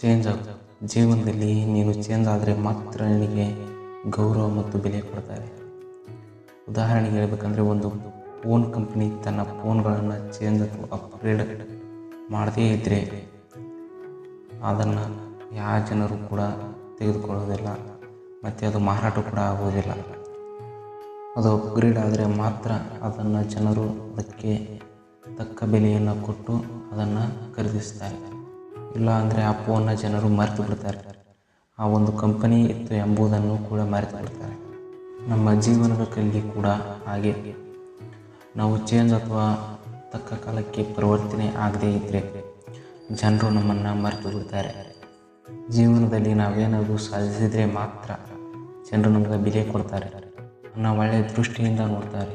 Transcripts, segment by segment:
Change ಆಗ ಜೀವನದಲ್ಲಿ ನೀನು ಚೇಂಜ್ ಆದರೆ ಮಾತ್ರ ನಿನಗೆ ಗೌರವ ಮತ್ತು ಬೆಲೆ ಕೊಡ್ತಾರೆ. ಉದಾಹರಣೆಗೆ ಹೇಳಬೇಕಂದ್ರೆ ಒಂದು ಫೋನ್ ಕಂಪ್ನಿ ತನ್ನ ಫೋನ್ಗಳನ್ನು ಚೇಂಜ್ ಅಥವಾ ಅಪ್ಗ್ರೇಡ್ ಮಾಡದೇ ಇದ್ದರೆ ಅದನ್ನು ಯಾವ ಜನರು ಕೂಡ ತೆಗೆದುಕೊಳ್ಳೋದಿಲ್ಲ, ಮತ್ತು ಅದು ಮಾರಾಟ ಕೂಡ ಆಗೋದಿಲ್ಲ. ಅದು ಅಪ್ಗ್ರೇಡ್ ಆದರೆ ಮಾತ್ರ ಅದನ್ನು ಜನರು ಅದಕ್ಕೆ ತಕ್ಕ ಬೆಲೆಯನ್ನು ಕೊಟ್ಟು ಅದನ್ನು ಖರೀದಿಸ್ತಾರೆ. ಇಲ್ಲ ಅಂದರೆ ಆ ಜನರು ಮರೆತು ಬಿಡ್ತಾರೆ. ಆ ಒಂದು ಕಂಪನಿ ಇತ್ತು ಎಂಬುದನ್ನು ಕೂಡ ಮರೆತು ಬಿಡ್ತಾರೆ. ನಮ್ಮ ಜೀವನದ ಕಲ್ಲಿ ಕೂಡ ಹಾಗೆ. ನಾವು ಚೇಂಜ್ ಅಥವಾ ತಕ್ಕ ಕಾಲಕ್ಕೆ ಪರಿವರ್ತನೆ ಆಗದೇ ಇದ್ದರೆ ಜನರು ನಮ್ಮನ್ನು ಮರೆತು ಬಿಡ್ತಾರೆ. ಜೀವನದಲ್ಲಿ ನಾವೇನಾದರೂ ಸಾಧಿಸಿದರೆ ಮಾತ್ರ ಜನರು ನಮಗೆ ಬೆಲೆ ಕೊಡ್ತಾರೆ. ನಾವು ಒಳ್ಳೆಯ ದೃಷ್ಟಿಯಿಂದ ನೋಡ್ತಾರೆ.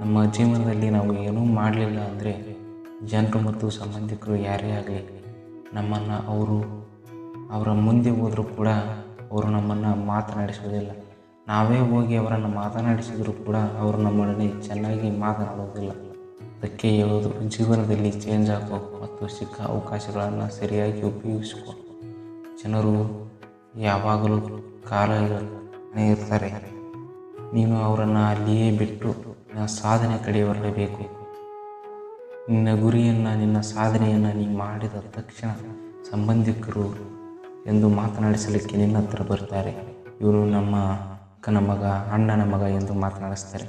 ನಮ್ಮ ಜೀವನದಲ್ಲಿ ನಾವು ಏನೂ ಮಾಡಲಿಲ್ಲ ಅಂದರೆ ಜನರು ಮತ್ತು ಸಂಬಂಧಿಕರು ಯಾರೇ ಆಗಲಿ ನಮ್ಮನ್ನು ಅವರು, ಅವರ ಮುಂದೆ ಹೋದರೂ ಕೂಡ ಅವರು ನಮ್ಮನ್ನು ಮಾತನಾಡಿಸೋದಿಲ್ಲ. ನಾವೇ ಹೋಗಿ ಅವರನ್ನು ಮಾತನಾಡಿಸಿದರೂ ಕೂಡ ಅವರು ನಮ್ಮೊಡನೆ ಚೆನ್ನಾಗಿ ಮಾತನಾಡುವುದಿಲ್ಲ ಅದಕ್ಕೆ ಹೇಳೋದು, ಜೀವನದಲ್ಲಿ ಚೇಂಜ್ ಆಗಬೇಕು ಮತ್ತು ಸಿಕ್ಕ ಅವಕಾಶಗಳನ್ನು ಸರಿಯಾಗಿ ಉಪಯೋಗಿಸಿಕೊ. ಜನರು ಯಾವಾಗಲೂ ಕಾಲ ಇರ್ತಾರೆ. ನೀನು ಅವರನ್ನು ಅಲ್ಲಿಯೇ ಬಿಟ್ಟು ಸಾಧನೆ ಕಡೆ ಬರಲೇಬೇಕು. ನಿನ್ನ ಗುರಿಯನ್ನು, ನಿನ್ನ ಸಾಧನೆಯನ್ನು ನೀ ಮಾಡಿದ ತಕ್ಷಣ ಸಂಬಂಧಿಕರು ಎಂದು ಮಾತನಾಡಿಸಲಿಕ್ಕೆ ನಿನ್ನ ಹತ್ರ ಬರ್ತಾರೆ. ಇವರು ನಮ್ಮ ಅಕ್ಕನ ಮಗ, ಅಣ್ಣನ ಮಗ ಎಂದು ಮಾತನಾಡಿಸ್ತಾರೆ.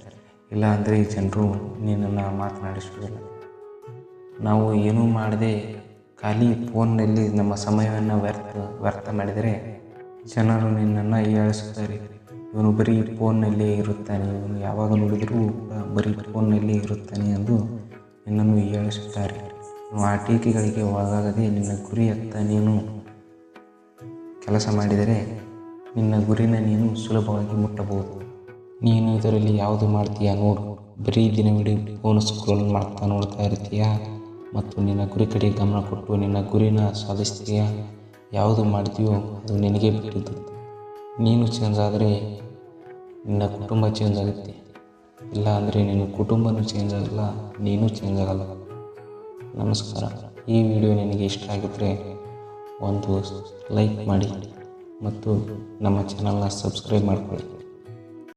ಇಲ್ಲ ಅಂದರೆ ಈ ಜನರು ನಿನ್ನನ್ನು ಮಾತನಾಡಿಸುವುದಿಲ್ಲ. ನಾವು ಏನೂ ಮಾಡದೆ ಖಾಲಿ ಫೋನ್ನಲ್ಲಿ ನಮ್ಮ ಸಮಯವನ್ನು ವ್ಯರ್ಥ ವ್ಯರ್ಥ ಮಾಡಿದರೆ ಜನರು ನಿನ್ನನ್ನು ಹೀಯಾಳಿಸುತ್ತಾರೆ ಇವನು ಬರೀ ಫೋನ್ನಲ್ಲೇ ಇರುತ್ತಾನೆ. ಇವನು ಯಾವಾಗ ನೋಡಿದರೂ ಬರೀ ಫೋನ್ನಲ್ಲೇ ಇರುತ್ತಾನೆ ಎಂದು ನಿನ್ನನ್ನು ಹೀಯಾಳಿಸುತ್ತಾರೆ ಆ ಟೀಕೆಗಳಿಗೆ ಒಳಗಾಗದೆ ನಿನ್ನ ಗುರಿಯತ್ತ ನೀನು ಕೆಲಸ ಮಾಡಿದರೆ ನಿನ್ನ ಗುರಿನ ನೀನು ಸುಲಭವಾಗಿ ಮುಟ್ಟಬಹುದು. ನೀನು ಇದರಲ್ಲಿ ಯಾವುದು ಮಾಡ್ತೀಯಾ ನೋಡು. ಬರೀ ದಿನವಿಡೀ ಫೋನ್ ಸ್ಕ್ರೋಲ್ ಮಾಡ್ತಾ ನೋಡ್ತಾ ಇರ್ತೀಯಾ? ಮತ್ತು ನಿನ್ನ ಗುರಿ ಕಡೆ ಗಮನ ಕೊಟ್ಟು ನಿನ್ನ ಗುರಿನ ಸಾಧಿಸ್ತೀಯಾ? ಯಾವುದು ಮಾಡ್ತೀಯೋ ಅದು ನಿನಗೆ ಬಿಟ್ಟಿದ್ದು. ನೀನು ಚೇಂಜ್ ಆದರೆ ನಿನ್ನ ಕುಟುಂಬ ಚೇಂಜ್ ಆಗುತ್ತೆ. ಇಲ್ಲ ಅಂದರೆ ನಿನ್ನ ಕುಟುಂಬನೂ ಚೇಂಜ್ ಆಗಲ್ಲ, ನೀನು ಚೇಂಜ್ ಆಗಲ್ಲ. ನಮಸ್ಕಾರ. ಈ ವಿಡಿಯೋ ನಿನಗೆ ಇಷ್ಟ ಆಗಿದ್ದರೆ ಒಂದು ಲೈಕ್ ಮಾಡಿ ಮತ್ತು ನಮ್ಮ ಚಾನಲ್ನ ಸಬ್ಸ್ಕ್ರೈಬ್ ಮಾಡಿಕೊಳ್ಳಿ.